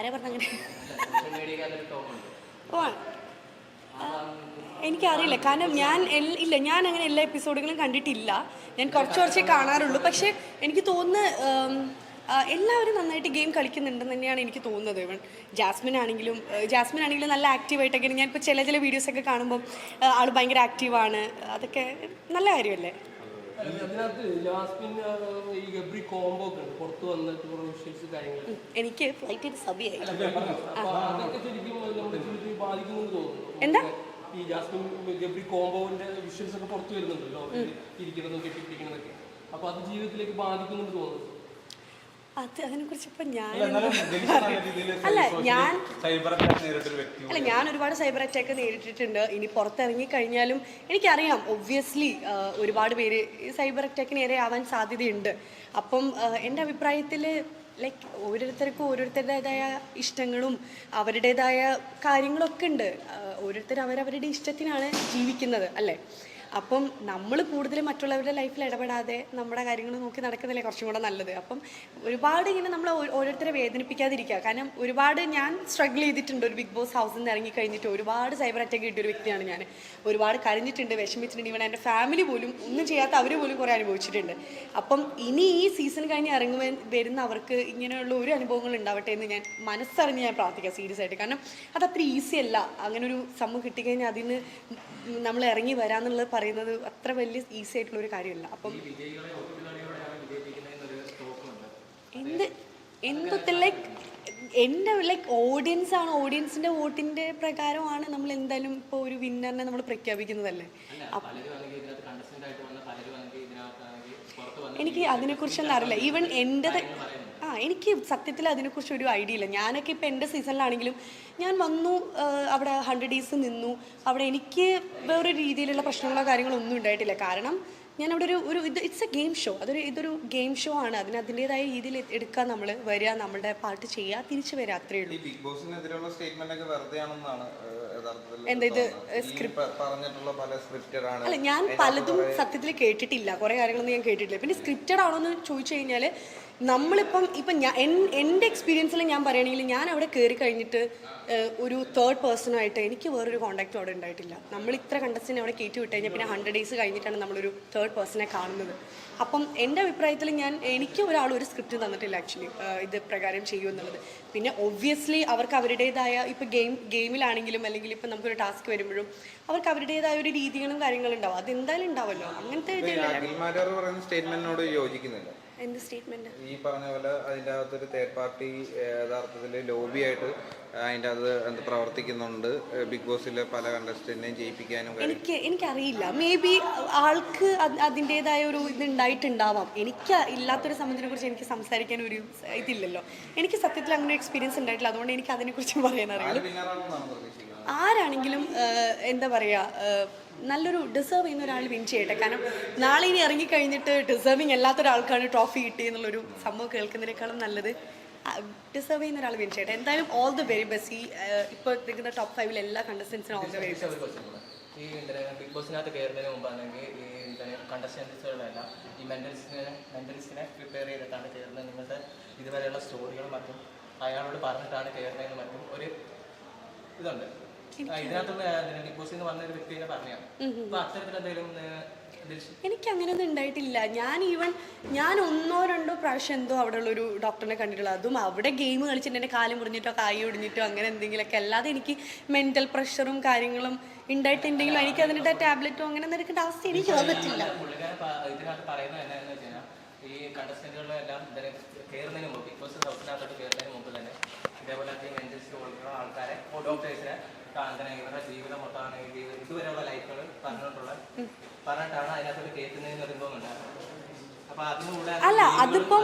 ആരാ പറഞ്ഞ അങ്ങനെ? സോഷ്യൽ മീഡിയയിൽ അതൊരു ടോക്കുണ്ട് ഓ എനിക്കറിയില്ല. കാരണം ഞാൻ ഇല്ല ഞാൻ അങ്ങനെ എല്ലാ എപ്പിസോഡുകളും കണ്ടിട്ടില്ല. ഞാൻ കുറച്ച് കുറച്ചേ കാണാറുള്ളൂ. പക്ഷേ എനിക്ക് തോന്നുന്നു എല്ലാവരും നന്നായിട്ട് ഗെയിം കളിക്കുന്നുണ്ടെന്ന് തന്നെയാണ് എനിക്ക് തോന്നുന്നത്. ഇവൻ ജാസ്മിൻ ആണെങ്കിലും ജാസ്മിൻ ആണെങ്കിലും നല്ല ആക്റ്റീവായിട്ടൊക്കെ ഞാനിപ്പോൾ ചില ചില വീഡിയോസൊക്കെ കാണുമ്പോൾ ആൾ ഭയങ്കര ആക്റ്റീവാണ് അതൊക്കെ നല്ല കാര്യമല്ലേ? എനിക്ക് ഫ്ലൈറ്റിൽ തോന്നുന്നു. എന്താ? ഈ ജാസ്മിൻ ഗബ്രി കോംബോവിന്റെ വിഷ്വൽസ് ഒക്കെ പുറത്തു വരുന്നുണ്ടല്ലോ ഇരിക്കുന്നതും കെട്ടിപ്പിടിക്കുന്നതൊക്കെ അപ്പൊ അത് ജീവിതത്തിലേക്ക് ബാധിക്കുന്നുണ്ട് തോന്നുന്നു. അത് അതിനെക്കുറിച്ച് ഇപ്പം ഞാൻ അല്ല ഞാൻ അല്ല ഞാൻ ഒരുപാട് സൈബർ അറ്റാക്ക് നേരിട്ടിട്ടുണ്ട്. ഇനി പുറത്തിറങ്ങി കഴിഞ്ഞാലും എനിക്കറിയാം ഒബ്വിയസ്ലി ഒരുപാട് പേര് ഈ സൈബർ അറ്റാക്കിന് ഇര ആവാൻ സാധ്യതയുണ്ട്. അപ്പം എന്റെ അഭിപ്രായത്തിൽ ലൈക്ക് ഓരോരുത്തർക്കും ഓരോരുത്തരുടേതായ ഇഷ്ടങ്ങളും അവരുടേതായ കാര്യങ്ങളൊക്കെ ഉണ്ട്. ഓരോരുത്തർ അവരവരുടെ ഇഷ്ടത്തിനാണ് ജീവിക്കുന്നത് അല്ലേ? അപ്പം നമ്മൾ കൂടുതൽ മറ്റുള്ളവരുടെ ലൈഫിൽ ഇടപെടാതെ നമ്മുടെ കാര്യങ്ങൾ നോക്കി നടക്കുന്നതല്ലേ കുറച്ചും കൂടെ നല്ലത്. അപ്പം ഒരുപാട് ഇങ്ങനെ നമ്മൾ ഓരോരുത്തരെ വേദനിപ്പിക്കാതിരിക്കുക. കാരണം ഒരുപാട് ഞാൻ സ്ട്രഗിൾ ചെയ്തിട്ടുണ്ട് ഒരു ബിഗ് ബോസ് ഹൗസിൽ നിന്ന് ഇറങ്ങി കഴിഞ്ഞിട്ട് ഒരുപാട് സൈബർ അറ്റാക്ക് കിട്ടിയ ഒരു വ്യക്തിയാണ് ഞാൻ ഒരുപാട് കരഞ്ഞിട്ടുണ്ട് വിഷമിച്ചിട്ടുണ്ട്. ഇവൻ എന്റെ ഫാമിലി പോലും ഒന്നും ചെയ്യാത്ത അവർ പോലും കുറേ അനുഭവിച്ചിട്ടുണ്ട്. അപ്പം ഇനി ഈ സീസൺ കഴിഞ്ഞ് ഇറങ്ങുവാൻ വരുന്ന അവർക്ക് ഇങ്ങനെയുള്ള ഒരു അനുഭവങ്ങൾ ഉണ്ടാവട്ടെ എന്ന് ഞാൻ മനസ്സറിഞ്ഞ് ഞാൻ പ്രാർത്ഥിക്കാം സീരിയസ് ആയിട്ട്. കാരണം അത് അത്ര ഈസി അല്ല. അങ്ങനെ ഒരു സംഭവം കിട്ടിക്കഴിഞ്ഞാൽ അതിന് നമ്മൾ ഇറങ്ങി വരാന്നുള്ളത് പറയുന്നത് അത്ര വലിയ ഈസി ആയിട്ടുള്ള ഒരു കാര്യമല്ല. അപ്പം എന്ത് എന്തൊക്കെ ലൈക്ക് എന്റെ ലൈക്ക് ഓഡിയൻസ് ആണ്. ഓഡിയൻസിന്റെ വോട്ടിന്റെ പ്രകാരമാണ് നമ്മൾ എന്തായാലും ഇപ്പോൾ ഒരു വിന്നറിനെ നമ്മൾ പ്രഖ്യാപിക്കുന്നതല്ലേ? എനിക്ക് അതിനെക്കുറിച്ചൊന്നും അറിയില്ല. ഈവൻ എന്റെ ആ എനിക്ക് സത്യത്തിൽ അതിനെക്കുറിച്ച് ഒരു ഐഡിയ ഇല്ല. ഞാനൊക്കെ ഇപ്പം എന്റെ സീസണിലാണെങ്കിലും ഞാൻ വന്നു അവിടെ ഹൺഡ്രഡ് ഡേയ്സ് നിന്നു. അവിടെ എനിക്ക് വേറൊരു രീതിയിലുള്ള പ്രശ്നങ്ങളോ കാര്യങ്ങളോ ഒന്നും ഉണ്ടായിട്ടില്ല. കാരണം ഞാൻ അവിടെ ഒരു ഒരു ഇത് ഇറ്റ്സ് എ ഗെയിം ഷോ അതൊരു ഇതൊരു ഗെയിം ഷോ ആണ്. അതിന് അതിന്റെതായ രീതിയിൽ എടുക്കുക നമ്മൾ വരിക നമ്മുടെ പാട്ട് ചെയ്യുക തിരിച്ചു വരിക അത്രയേ ഉള്ളൂ. ഈ ബിഗ് ബോസിനെതിരെയുള്ള സ്റ്റേറ്റ്മെന്റ് ഒക്കെ വെറുതെ ആണെന്നാണ് എന്താ ഇത്, സ്ക്രിപ്റ്റ് അല്ല ഞാൻ പലതും സത്യത്തിൽ കേട്ടിട്ടില്ല. കുറേ കാര്യങ്ങളൊന്നും ഞാൻ കേട്ടിട്ടില്ല. പിന്നെ സ്ക്രിപ്റ്റഡ് ആണോ എന്ന് ചോദിച്ചു കഴിഞ്ഞാൽ നമ്മളിപ്പം ഇപ്പം ഞാൻ എൻ- എന്റെ എക്സ്പീരിയൻസിൽ ഞാൻ പറയുകയാണെങ്കിൽ ഞാൻ അവിടെ കയറി കഴിഞ്ഞിട്ട് ഒരു തേർഡ് പേഴ്സണായിട്ട് എനിക്ക് വേറൊരു കോണ്ടാക്ട് അവിടെ ഉണ്ടായിട്ടില്ല. നമ്മൾ ഇത്ര കണ്ടസ്റ്റിനെ അവിടെ കയറ്റി വിട്ട് കഴിഞ്ഞാൽ പിന്നെ ഹൺഡ്രഡ് ഡേയ്സ് കഴിഞ്ഞിട്ടാണ് നമ്മളൊരു തേർഡ് പേഴ്സണെ കാണുന്നത്. അപ്പം എന്റെ അഭിപ്രായത്തിൽ ഞാൻ എനിക്ക് ഒരാൾ ഒരു സ്ക്രിപ്റ്റ് തന്നിട്ടില്ല ആക്ച്വലി ഇത് പ്രകാരം ചെയ്യുമെന്നുള്ളത് പിന്നെ ഒബ്വിയസ്ലി അവർക്ക് അവരുടേതായ ഇപ്പോൾ ഗെയിം ഗെയിമിലാണെങ്കിലും അല്ലെങ്കിൽ ഇപ്പം നമുക്കൊരു ടാസ്ക് വരുമ്പോഴും അവർക്ക് അവരുടേതായ ഒരു രീതികളും കാര്യങ്ങളും ഉണ്ടാവും. അതെന്തായാലും ഉണ്ടാവുമല്ലോ അങ്ങനത്തെ സ്റ്റേറ്റ്മെന്റിനോട് യോജിക്കുന്നില്ല. എന്ത് സ്റ്റേറ്റ്മെന്റ് ഈ പറഞ്ഞ പോലെ അതിന്റെ അകത്തൊരു തേർഡ് പാർട്ടി യഥാർത്ഥത്തിൽ ലോബിയായിട്ട് അതിന്റെ അകത്ത് എന്ത് പ്രവർത്തിക്കുന്നുണ്ട്? ബിഗ് ബോസിലെ പല കണ്ടസ്റ്റന്റിനെയും ജയിപ്പിക്കാനും എനിക്ക് എനിക്കറിയില്ല. മേ ബി ആൾക്ക് അത് അതിന്റെതായ ഒരു ഇത് ഉണ്ടായിട്ടുണ്ടാവാം. എനിക്ക് ഇല്ലാത്തൊരു സംബന്ധത്തിനെ കുറിച്ച് എനിക്ക് സംസാരിക്കാൻ ഒരു ഇതില്ലല്ലോ. എനിക്ക് സത്യത്തിൽ അങ്ങനെ എക്സ്പീരിയൻസ് ഉണ്ടായിട്ടില്ല. അതുകൊണ്ട് എനിക്ക് അതിനെക്കുറിച്ച് പറയാൻ അറിയില്ല. ആരാണെങ്കിലും എന്താ പറയുക നല്ലൊരു ഡിസേർവ് ചെയ്യുന്ന ഒരാൾ വിൻ ചെയ്യട്ടെ. കാരണം നാളെ ഇനി ഇറങ്ങിക്കഴിഞ്ഞിട്ട് ഡിസേർവിങ് അല്ലാത്ത ഒരാൾക്കാണ് ട്രോഫി കിട്ടിയെന്നുള്ളൊരു സംഭവം കേൾക്കുന്നതിനേക്കാളും നല്ലത്. ഡിസേർവ് ചെയ്യുന്ന ഒരാൾ വിൻ ചെയ്യട്ടെ. എന്തായാലും ഓൾ ദി വെരി ബെസ്റ്റ് ഈ ഇപ്പോൾ നിൽക്കുന്ന ടോപ്പ് ഫൈവിൽ എല്ലാ കണ്ടസ്റ്റൻസിനും ഓൾ ദി വെരി പ്രിപ്പയർ ചെയ്തിട്ടാണ് ഇതുവരെയുള്ള സ്റ്റോറികളും മറ്റും അയാളോട് പറഞ്ഞിട്ടാണ് കയറുന്നതെന്ന് മറ്റും ഒരു ഇതുണ്ട്. ആ, അങ്ങനെ എനിക്ക് അങ്ങനെയൊന്നും ഉണ്ടായിട്ടില്ല. ഞാൻ ഈവൻ ഞാൻ ഒന്നോ രണ്ടോ പ്രാവശ്യം എന്തോ അവിടെയുള്ള ഒരു ഡോക്ടറിനെ കണ്ടിട്ടുള്ളൂ അതും അവിടെ ഗെയിം കളിച്ചിട്ട് എന്റെ കാൽ മുറിഞ്ഞിട്ടോ കായ് ഒടിഞ്ഞിട്ടോ അങ്ങനെ എന്തെങ്കിലുമൊക്കെ. അല്ലാതെ എനിക്ക് മെന്റൽ പ്രഷറും കാര്യങ്ങളും ഉണ്ടായിട്ടുണ്ടെങ്കിലും എനിക്ക് അതിന്റെ ടാബ്ലറ്റോ അങ്ങനെ ഒന്നും എടുക്കേണ്ട അവസ്ഥ എനിക്ക് വന്നിട്ടില്ല. ഈ കണ്ടസ്റ്റന്റുകളെല്ലാം കയറുന്നതിന് മുമ്പ് ബിഗ് ബോസ് ഹൗസിനകത്തോട്ട് കയറുന്നതിന് മുമ്പ് തന്നെ ഇതേപോലെ ആൾക്കാരെ ഡോക്ടേഴ്സിനെ എന്താണ് ഇവരുടെ ജീവിതം മൊത്തമാണ് ജീവിതം ഇതുവരെയുള്ള ലൈഫുകൾ പറഞ്ഞിട്ടുള്ള പറഞ്ഞിട്ടാണ് അതിനകത്തോട്ട് കേൾക്കുന്നതെന്ന് പറയുമ്പോൾ ഉണ്ടാകുന്നത് അല്ല, അതിപ്പം-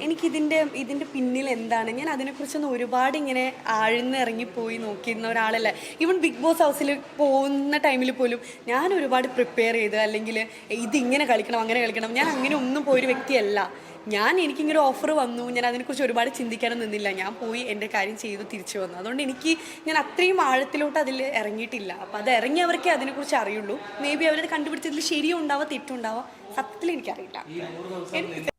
എനിക്ക് ഇതിന്റെ ഇതിന്റെ പിന്നിൽ എന്താണ്? ഞാൻ അതിനെക്കുറിച്ചൊന്നും ഒരുപാട് ഇങ്ങനെ ആഴ്ന്ന് ഇറങ്ങിപ്പോയി നോക്കിയിരുന്ന ഒരാളല്ല. ഈവൻ ബിഗ് ബോസ് ഹൗസിൽ പോകുന്ന ടൈമിൽ പോലും ഞാൻ ഒരുപാട് പ്രിപ്പയർ ചെയ്ത് അല്ലെങ്കിൽ ഇതിങ്ങനെ കളിക്കണം അങ്ങനെ കളിക്കണം. ഞാൻ അങ്ങനെ ഒന്നും പോയൊരു വ്യക്തിയല്ല. ഞാൻ എനിക്കിങ്ങനെ ഓഫർ വന്നു. ഞാൻ അതിനെക്കുറിച്ച് ഒരുപാട് ചിന്തിക്കാനും നിന്നില്ല. ഞാൻ പോയി എന്റെ കാര്യം ചെയ്തു തിരിച്ചു വന്നു. അതുകൊണ്ട് എനിക്ക് ഞാൻ അത്രയും ആഴത്തിലോട്ട് അതിൽ ഇറങ്ങിയിട്ടില്ല. അപ്പോൾ അത് ഇറങ്ങിയവർക്കേ അതിനെക്കുറിച്ച് അറിയുള്ളൂ. മേ ബി അവരത് കണ്ടുപിടിച്ചതിൽ ശരിയും ഉണ്ടാവാം തെറ്റും ഉണ്ടാവാം സത്യത്തിൽ എനിക്കറിയില്ല.